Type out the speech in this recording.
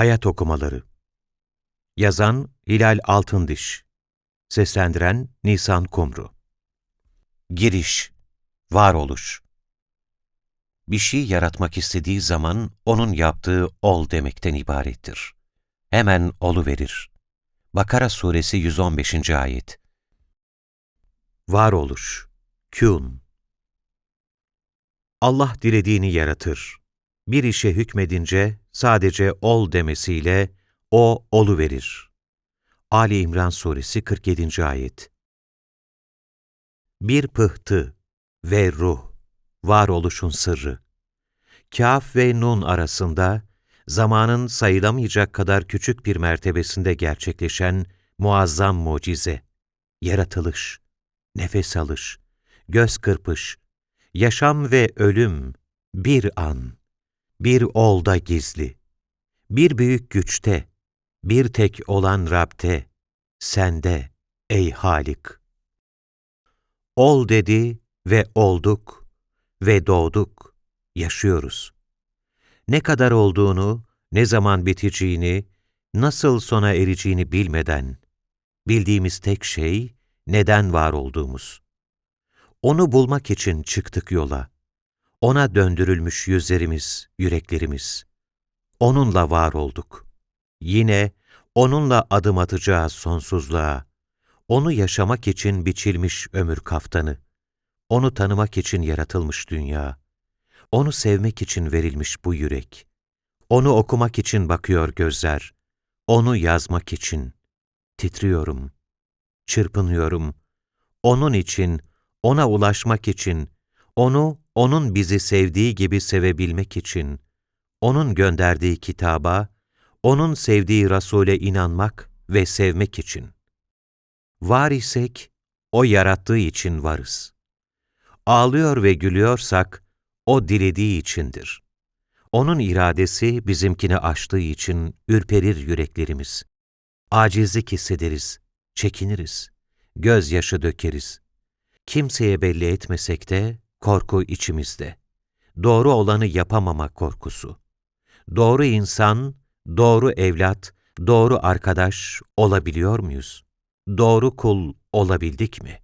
Hayat Okumaları Yazan Hilal Altındiş Seslendiren Nisan Kumru Giriş Varoluş Bir şey yaratmak istediği zaman onun yaptığı ol demekten ibarettir. Hemen olu verir. Bakara Suresi 115. Ayet Varoluş Kün Allah dilediğini yaratır. Bir işe hükmedince sadece ol demesiyle o olu verir. Ali İmran Suresi 47. Ayet Bir pıhtı ve ruh, varoluşun sırrı. Kaf ve Nun arasında, zamanın sayılamayacak kadar küçük bir mertebesinde gerçekleşen muazzam mucize, yaratılış, nefes alış, göz kırpış, yaşam ve ölüm bir an, bir olda gizli, bir büyük güçte, bir tek olan Rab'te, sende ey Halik. Ol dedi ve olduk ve doğduk, yaşıyoruz. Ne kadar olduğunu, ne zaman biteceğini, nasıl sona ereceğini bilmeden, bildiğimiz tek şey, neden var olduğumuz. Onu bulmak için çıktık yola. Ona döndürülmüş yüzlerimiz, yüreklerimiz. Onunla var olduk. Yine onunla adım atacağız sonsuzluğa. Onu yaşamak için biçilmiş ömür kaftanı. Onu tanımak için yaratılmış dünya. Onu sevmek için verilmiş bu yürek. Onu okumak için bakıyor gözler. Onu yazmak için. Titriyorum. Çırpınıyorum. Onun için, ona ulaşmak için, onu, onun bizi sevdiği gibi sevebilmek için, onun gönderdiği kitaba, onun sevdiği Rasûle inanmak ve sevmek için. Var isek, o yarattığı için varız. Ağlıyor ve gülüyorsak, o dilediği içindir. Onun iradesi bizimkini aştığı için ürperir yüreklerimiz. Acizlik hissederiz, çekiniriz, gözyaşı dökeriz. Kimseye belli etmesek de korku içimizde. Doğru olanı yapamamak korkusu. Doğru insan, doğru evlat, doğru arkadaş olabiliyor muyuz? Doğru kul olabildik mi?